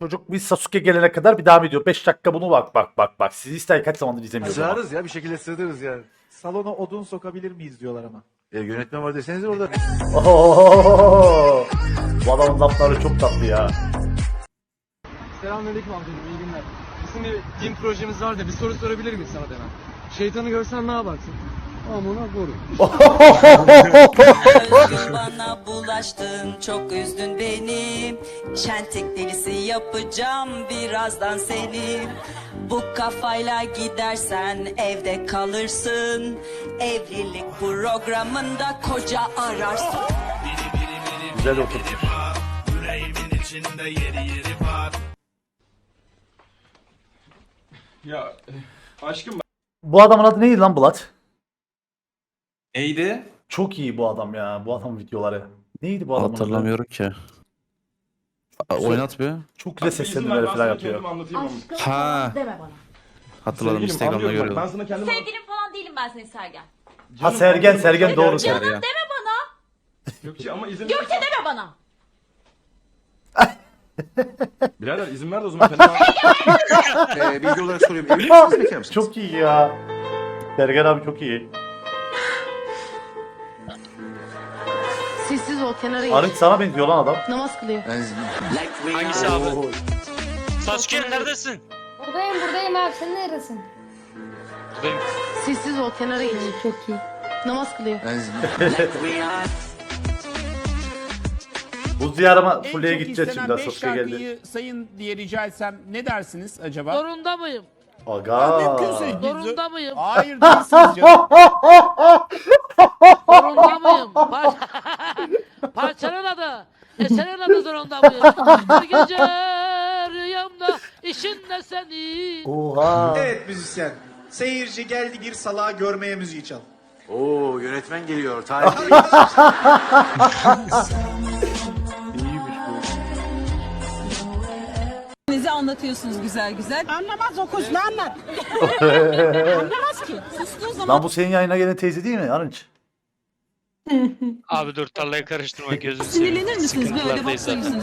Çocuk bir Sasuke gelene kadar bir devam ediyor. 5 dakika bunu bak bak bak bak. Sizi ister kaç zamandır izlemiyorum. ama. Sığarız ya bir şekilde sığdırırız yani. Salona odun sokabilir miyiz diyorlar ama. E, yönetmen var deseniz orada. Ohohoho! Bu adamın lafları çok tatlı ya. Selamünaleyküm amcacığım, iyi günler. Bizim bir din projemiz var da bir soru sorabilir miyiz sana demen? Şeytanı görsen ne yaparsın? Amına koru. Özgür bana bulaştın çok üzdün beni Çentik delisi yapacağım birazdan seni Bu kafayla gidersen evde kalırsın Evlilik programında koca ararsın Güzel oturmuş. Ya aşkım Bu adamın adı neydi lan Bulat? Neydi? Çok iyi bu adam ya. Bu adamın videoları. Neydi bu adamın adı? Hatırlamıyorum ki. A- Oynat bir. Çok güzel seslendirmeler falan yapıyor. Aşkım Ha. falan deme bana. Hatırladım Instagram'da görüyordum. Ben sana kendim Sevgilim falan değilim ben senin Sergen. Ha Sergen Sergen doğru. Sergen. Deme bana. Gökçe ama izin Gökçe deme bana. Birader izin ver de o zaman kendim e, bilgi olarak soruyorum. Evli misiniz bekar mısınız? Çok iyi ya. Sergen abi çok iyi. Ol kenara geç. Arınç sana benziyor lan adam. Namaz kılıyor. Hangisi abi? Sasuke neredesin? Buradayım buradayım abi sen neredesin? Benim Sessiz ol kenara geç. çok iyi. Namaz kılıyor. Bu ziyarıma Fulya'ya gideceğiz şimdi. Sasuke geldi. sayın diye rica etsem ne dersiniz acaba? Zorunda mıyım? Aga. Zorunda mıyım? Hayır değilsiniz canım. Zorunda mıyım? Parçanın adı zorunda mıyım? Bir gece rüyamda işin ne senin? Oha. Evet müzisyen. Seyirci geldi bir salağı görmeye müziği çal. Oo yönetmen geliyor. Tarih. İyiymiş bu. Bizi anlatıyorsunuz güzel güzel Anlamaz o kuş ne anlat? Lan bu senin yayına gelen teyze değil mi Arınç? Abi dur tarlayı karıştırma gözünü seveyim. Sıkıntılardayız zaten.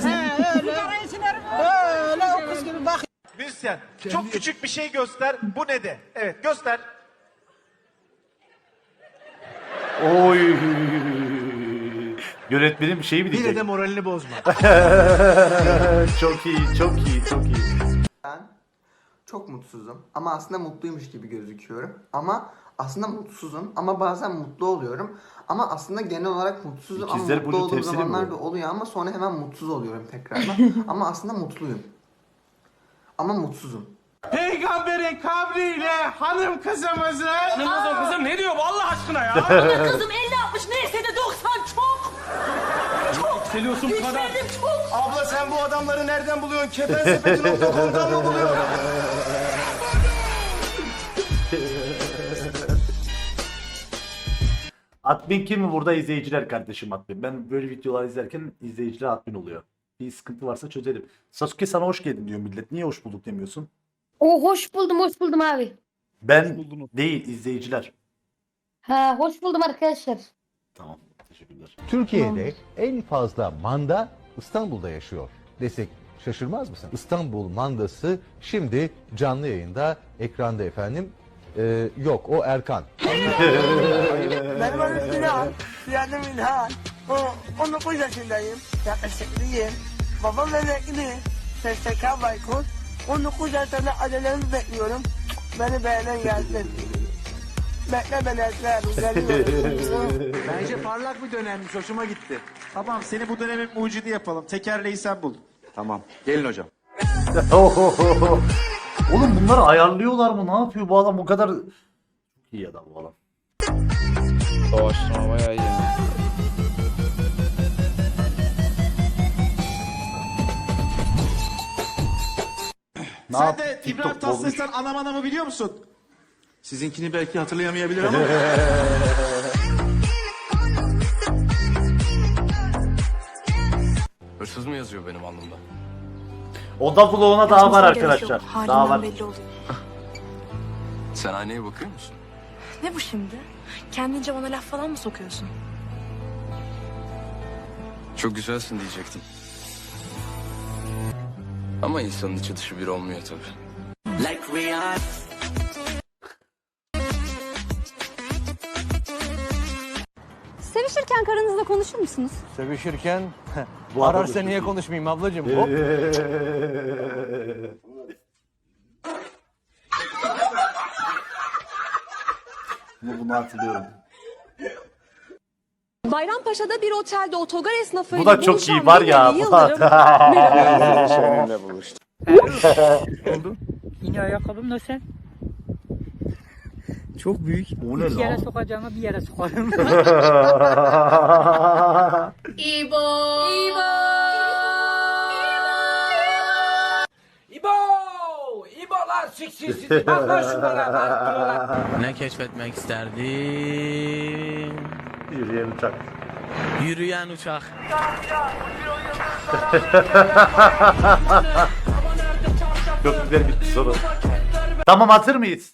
Müzisyen çok küçük bir şey göster. Bu ne de? Evet göster. Oy. Yönetmenin bir şeyi mi Yine diyecek? de moralini bozma. çok iyi, çok iyi, çok iyi. Ben çok mutsuzum ama aslında mutluymuş gibi gözüküyorum. Ama aslında mutsuzum ama bazen mutlu oluyorum. Ama aslında genel olarak mutsuzum İkizler ama mutlu olduğum zamanlar da oluyor ama sonra hemen mutsuz oluyorum tekrardan. ama aslında mutluyum. Ama mutsuzum. Peygamberin kabriyle hanım kızımızı Kızım ne diyor bu Allah aşkına ya? Kızım 50 60 neyse de 90 çok. Yükseliyorsun bu kadar. Çok. Abla sen bu adamları nereden buluyorsun? Kefensepeti.com'dan mı buluyorsun? Admin kim mi burada izleyiciler kardeşim admin. Ben böyle videolar izlerken izleyiciler admin oluyor. Bir sıkıntı varsa çözelim. Sasuke sana hoş geldin diyor millet. Niye hoş bulduk demiyorsun? O hoş buldum hoş buldum abi. Ben değil izleyiciler. Ha hoş buldum arkadaşlar. Tamam teşekkürler. Türkiye'de en fazla manda İstanbul'da yaşıyor desek şaşırmaz mısın? İstanbul mandası şimdi canlı yayında ekranda efendim. Ee, yok o Erkan. Benim adım İlhan. Soyadım İlhan. O, 19 yaşındayım. Yakışıklıyım. Babam emekli. SSK Baykut. 19 yaşında ailemi bekliyorum. Beni beğenen gelsin. Bekle beni Esra. Bence parlak bir dönemmiş. Hoşuma gitti. Tamam seni bu dönemin mucidi yapalım. Tekerleği sen bul. Tamam. Gelin hocam. Oğlum bunları ayarlıyorlar mı? Ne yapıyor bu adam bu kadar? Çok iyi adam bu adam. Doğaçlama bayağı iyi. Ne sen yap- de TikTok İbrahim bozmuş. Tatlıses'ten anam anamı biliyor musun? Sizinkini belki hatırlayamayabilir ama. Hırsız mı yazıyor benim alnımda? Oda vloguna daha var arkadaşlar. Daha var. Sen aynaya bakıyor musun? Ne bu şimdi? Kendince bana laf falan mı sokuyorsun? Çok güzelsin diyecektim. Ama insanın içi dışı bir olmuyor tabii. Sevişirken karınızla konuşur musunuz? Sevişirken Bu ararsa niye konuşmayayım ablacığım? Hop. Bunu, bunu hatırlıyorum. Bayrampaşa'da bir otelde otogar Bu esnafıyla da çok iyi var ya. Bu da. Seninle buluştum. Yine ayakkabım da sen. Çok büyük. Bu ne lan? sokacağıma bir yere sokarım. İbo. İbo. İbo! İbo lan. Bak lan şunlara lan. Ne keşfetmek isterdin? Yürüyen uçak. Yürüyen uçak. Güzel bitti soru. Tamam hazır mıyız?